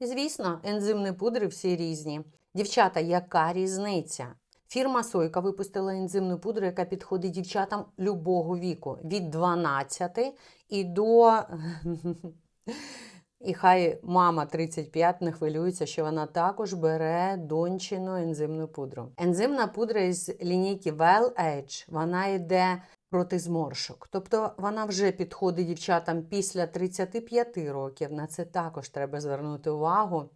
Звісно, ензимні пудри всі різні. Дівчата, яка різниця? Фірма Сойка випустила ензимну пудру, яка підходить дівчатам любого віку від 12 і до. І хай мама 35 не хвилюється, що вона також бере дончину ензимну пудру. Ензимна пудра із лінійки Well Edge, вона йде проти зморшок. Тобто вона вже підходить дівчатам після 35 років. На це також треба звернути увагу.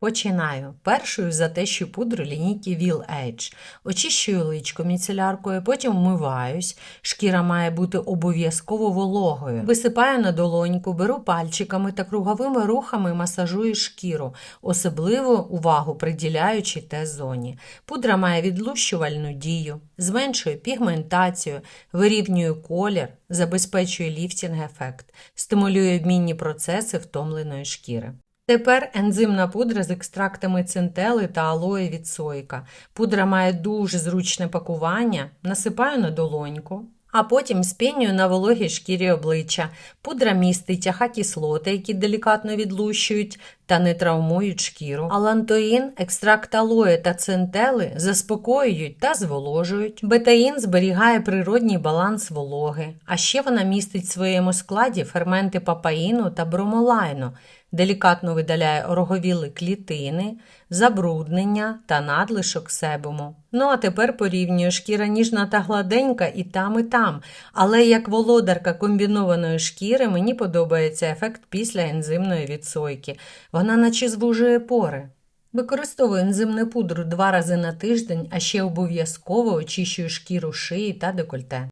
Починаю. Першою за те, що пудру лінійки Will Edge. Очищую личко міцеляркою, потім вмиваюсь. Шкіра має бути обов'язково вологою. Висипаю на долоньку, беру пальчиками та круговими рухами масажую шкіру, особливу увагу приділяючи Т-зоні. Пудра має відлущувальну дію, зменшує пігментацію, вирівнює колір, забезпечує ліфтінг-ефект, стимулює обмінні процеси втомленої шкіри. Тепер ензимна пудра з екстрактами центели та алої від сойка. Пудра має дуже зручне пакування, насипаю на долоньку, а потім спінюю на вологій шкірі обличчя. Пудра містить ахакислоти, які делікатно відлущують та не травмують шкіру. Алантоїн, екстракт алої та центели заспокоюють та зволожують. Бетаїн зберігає природній баланс вологи, а ще вона містить в своєму складі ферменти папаїну та бромолайну, делікатно видаляє ороговіли клітини, забруднення та надлишок себуму. Ну а тепер порівнюю шкіра ніжна та гладенька і там, і там. Але як володарка комбінованої шкіри мені подобається ефект після ензимної відсойки. Вона наче звужує пори. Використовую ензимну пудру два рази на тиждень, а ще обов'язково очищую шкіру шиї та декольте.